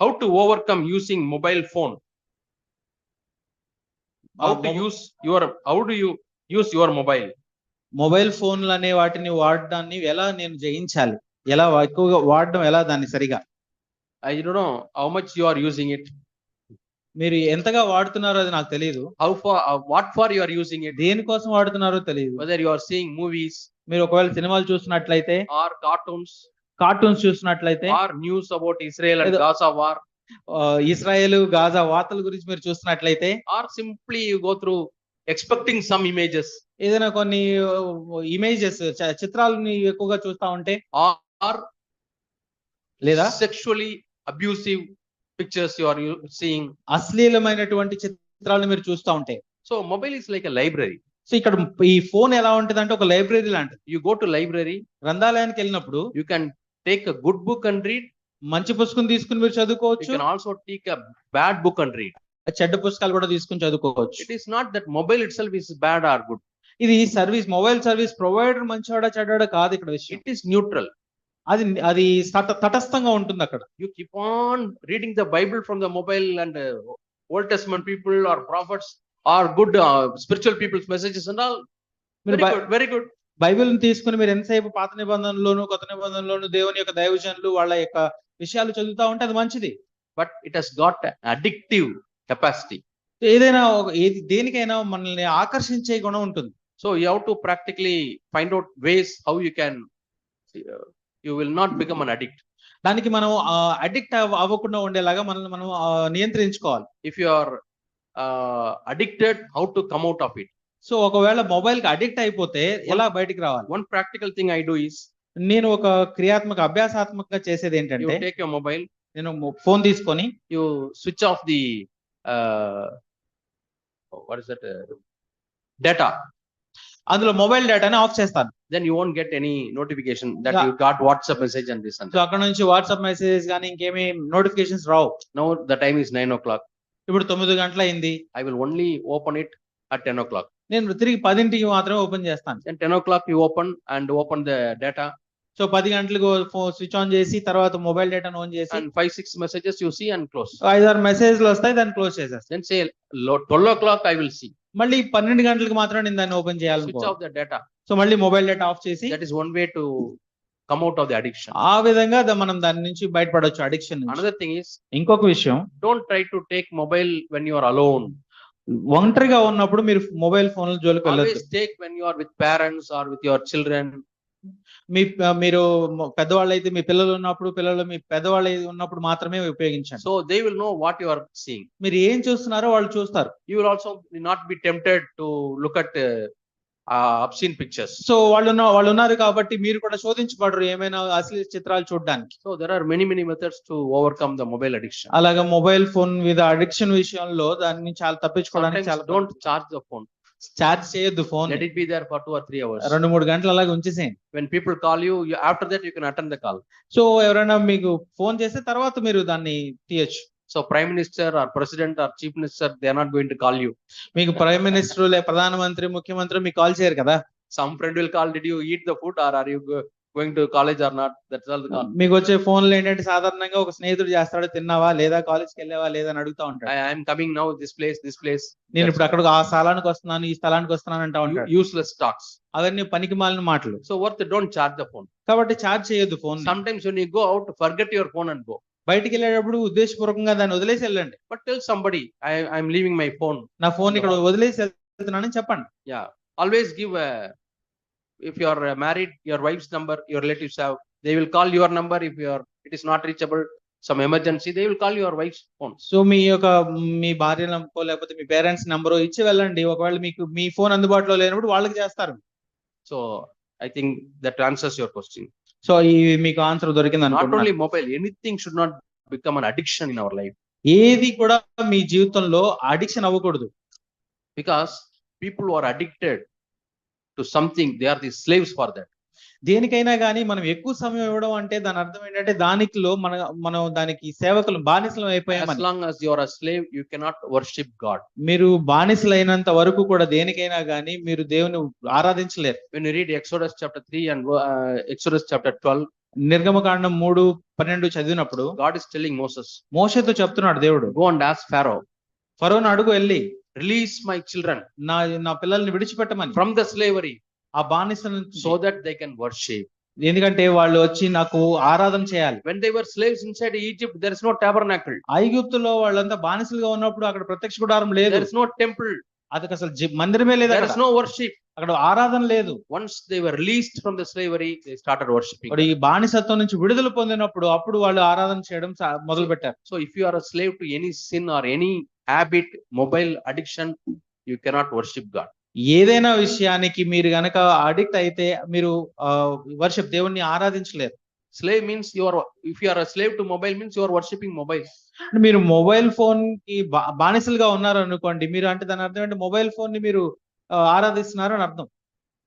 How to overcome using mobile phone how to use your how to you use your mobile mobile ఫోన్లు అనే వాటిని వాడడాన్ని ఎలా నేను జయించాలి? ఎలా ఎక్కువగా వాడడం ఎలా దాన్ని సరిగా? I don't know how much you are using it మీరు ఎంతగా వాడుతున్నారో అది నాకు తెలియదు how for what far you are using it దేనికోసం వాడుతున్నారో తెలియదు whether you are seeing movies మీరు ఒకవేళ సినిమాలు చూస్తున్నట్లయితే ఆర్ కార్టూన్స్ కార్టూన్స్ చూసినట్లయితే news about Israel Gaza war Israel Gaza వార్తల గురించి మీరు చూసినట్లయితే or simply go through expecting some images ఏదైనా కొన్ని ఇమేజెస్ చిత్రాలని ఎక్కువగా చూస్తా ఉంటే ఆర్ లేదా sexually abusive pictures you are you seeing అశ్లీలమైనటువంటి చిత్రాలను మీరు చూస్తూ ఉంటే. So mobile is like a library so ఇక్కడ ఈ ఫోన్ ఎలా ఉంటుంది అంటే ఒక లైబ్రరీ లాంటిది. యూ గో టు లైబ్రరీ గ్రంథాలయానికి వెళ్ళినప్పుడు you can take good book and read మంచి పుస్తకం తీసుకుని మీరు చదువుకోవచ్చు. Also take bad book and read చెడ్డ పుస్తకాలు కూడా తీసుకుని చదువుకోవచ్చు. It is not that mobile itself is bad or good ఇది సర్వీస్ మొబైల్ సర్వీస్ ప్రొవైడర్ మంచి మంచివాడా చెడ్డాడా కాదు ఇక్కడ విషయం. ఇట్ ఈస్ న్యూట్రల్ అది అది తటస్థంగా ఉంటుంది అక్కడ. You keep on reading the Bible from the mobile and old testament people or prophets or good spiritual peoples messages and all very good బైబిల్ని తీసుకుని మీరు ఎంతసేపు పాత నిబంధనలోను కొత్త నిబంధనలోను దేవుని యొక్క దైవజనులు వాళ్ళ యొక్క విషయాలు చదువుతా ఉంటే అది మంచిది. But it has got addictive capacity ఏదైనా ఒక ఏది దేనికైనా మనల్ని ఆకర్షించే గుణం ఉంటుంది. So you how to practically find out ways how you can you will not become an addict దానికి మనం అడిక్ట్ అవ్వకుండా ఉండేలాగా మనల్ని మనం నియంత్రించుకోవాలి. If you are addicted how to come out of it so ఒకవేళ మొబైల్కి అడిక్ట్ అయిపోతే ఎలా బయటికి రావాలి? One practical thing I do is నేను ఒక క్రియాత్మక అభ్యాసాత్మక చేసేది ఏంటంటే మొబైల్ నేను ఫోన్ తీసుకొని you switch off the what data అందులో మొబైల్ డేటాని ఆఫ్ చేస్తాను. Then you won't get any notification that you got WhatsApp message and this so అక్కడ నుంచి వాట్సాప్ మెసేజెస్ గాని ఇంకేమి నోటిఫికేషన్స్ రావు. నౌ ద టైం ఇస్ 9:00 ఇప్పుడు తొమ్మిది గంటల అయింది I will only open it at 10:00 నేను తిరిగి పదింటికి మాత్రమే ఓపెన్ చేస్తాను. Ten o'clock you open and open the data so పది గంటలకు స్విచ్ ఆన్ చేసి తర్వాత మొబైల్ డేటాను ఆన్ చేసి ఫైవ్ సిక్స్ మెసేజెస్ చూసి అండ్ క్లోజ్ ఐదు ఆరు మెసేజ్లు వస్తాయి దాన్ని క్లోజ్ చేసేస్తాను. Then say twelve o'clock I will see మళ్ళీ పన్నెండు గంటలకు మాత్రం నేను దాన్ని ఓపెన్ చేయాలి switch off the data so మళ్ళీ మొబైల్ డేటా ఆఫ్ చేసి that is one way to come out of the addiction ఆ విధంగా మనం దాని నుంచి బయటపడొచ్చు అడిక్షన్ అనదర్ థింగ్ ఇస్ ఇంకొక విషయం don't try to take mobile when your alone ఒంటరిగా ఉన్నప్పుడు మీరు మొబైల్ ఫోన్ జోలికి చిల్డ్రన్ మీ మీరు పెద్దవాళ్ళు అయితే మీ పిల్లలు ఉన్నప్పుడు పిల్లలు మీ పెద్దవాళ్ళు ఉన్నప్పుడు మాత్రమే ఉపయోగించారు so they will know what you are seeing మీరు ఏం చూస్తున్నారో వాళ్ళు చూస్తారు. You will also not be tempted to look at uh, uh, obscene pictures. So వాళ్ళు ఉన్న వాళ్ళు ఉన్నారు కాబట్టి మీరు కూడా శోధించబడరు ఏమైనా అశ్లీల చిత్రాలు చూడడానికి So there are many, many methods to overcome the mobile addiction. అలాగా మొబైల్ ఫోన్ మీద అడిక్షన్ విషయంలో దాన్ని చాలా తప్పించుకోవడానికి చాలా don't charge the phone. Charge చేయొద్దు phone Let it be there for two or three hours. రెండు మూడు గంటలు అలాగే ఉంచేసేయండి When people call you, you, after that you can attend the call. So ఎవరైనా మీకు ఫోన్ చేస్తే తర్వాత మీరు దాన్ని తీయొచ్చు so prime minister or president or chief minister they not going to call you మీకు ప్రైమ్ మినిస్టర్ లే ప్రధానమంత్రి ముఖ్యమంత్రి మీకు కాల్ చేయరు కదా? Some friend will call did you eat the food or are you going to college or not that's all the call మీకు వచ్చే ఫోన్లో ఏంటంటే సాధారణంగా ఒక స్నేహితుడు చేస్తాడు తిన్నావా లేదా? కాలేజ్కి వెళ్ళావా లేదా? అని అడుగుతా ఉంటాడు. I am coming now this place this place నేను ఇప్పుడు అక్కడ ఆ స్థలానికి వస్తున్నాను ఈ స్థలానికి వస్తున్నాను అంటా ఉంటాడు. యూస్లెస్ టాక్స్ అవన్నీ పనికి మాలిన మాటలు. So worth don't charge the phone కాబట్టి చార్జ్ చేయొద్దు ఫోన్ సమ్ టైమ్స్ నీ go out forget your phone and go బయటికి వెళ్ళేటప్పుడు ఉద్దేశపూర్వకంగా దాన్ని వదిలేసి వెళ్ళండి. But tell somebody I'm leaving my phone నా ఫోన్ ఇక్కడ వదిలేసి వెళ్తున్నానని చెప్పండి. Yeah always give if your married your wife's number your relatives have they will call your number if your it is not reachable some emergency they will call your wife phone so మీ యొక్క మీ భార్య నమ్ముకో లేకపోతే మీ parents number ఇచ్చి వెళ్ళండి. ఒకవేళ మీకు మీ phone అందుబాటులో లేనప్పుడు వాళ్ళకి చేస్తారు. So I think that answers your question so ఈ మీకు ఆన్సర్ దొరికింది not only mobile anything should not become an addiction in our life ఏది కూడా మీ జీవితంలో అడిక్షన్ అవ్వకూడదు. Because people are addicted to something they are the slaves for that దేనికైనా కానీ మనం ఎక్కువ సమయం ఇవ్వడం అంటే దాని అర్థం ఏంటంటే దానిలో మన మనం దానికి సేవకులు బానిసలం అయిపోయాం గాడ్ మీరు బానిసలైనంత వరకు కూడా దేనికైనా కానీ మీరు దేవుని ఆరాధించలేరు. When read Exodus chapter three and Exodus chapter twelve నిర్గమకాండం మూడు పన్నెండు చదివినప్పుడు గాడ్ ఇస్ టెల్లింగ్ మోసస్ మోసతో చెప్తున్నాడు దేవుడు గో అండ్ యాస్ ఫారో ఫరోన్ అడుగు వెళ్ళి రిలీజ్ మై చిల్డ్రన్ నా నా పిల్లల్ని విడిచిపెట్టమని. ఫ్రమ్ ద స్లేవరీ ఆ బానిస so that they can worship ఎందుకంటే వాళ్ళు వచ్చి నాకు ఆరాధన చేయాలి. When they were slaves inside Egypt there is no tabernacle ఐగుప్తులో వాళ్ళంతా బానిసలుగా ఉన్నప్పుడు అక్కడ ప్రత్యక్ష గుడారం లేదు. దర్ ఇస్ నో టెంపుల్ అది అసలు మందిరమే లేదు దర్ ఇస్ నో వర్షిప్ అక్కడ ఆరాధన లేదు. Once they were released from the slavery they started worship ఇప్పుడు ఈ బానిసత్వం నుంచి విడుదల పొందినప్పుడు అప్పుడు వాళ్ళు ఆరాధన చేయడం మొదలు పెట్టారు so if you are a slave to any sin or any habit mobile addiction you cannot worship God ఏదైనా విషయానికి మీరు గనక అడిక్ట్ అయితే మీరు వర్షిప్ దేవుణ్ణి ఆరాధించలేరు. If you are a slave to mobile means you are worshipping mobile. అంటే మీరు mobile ఫోన్కి బానిసలుగా ఉన్నారు అనుకోండి మీరు అంటే దాని అర్థం అంటే మొబైల్ ఫోన్ని మీరు ఆరాధిస్తున్నారు అని అర్థం.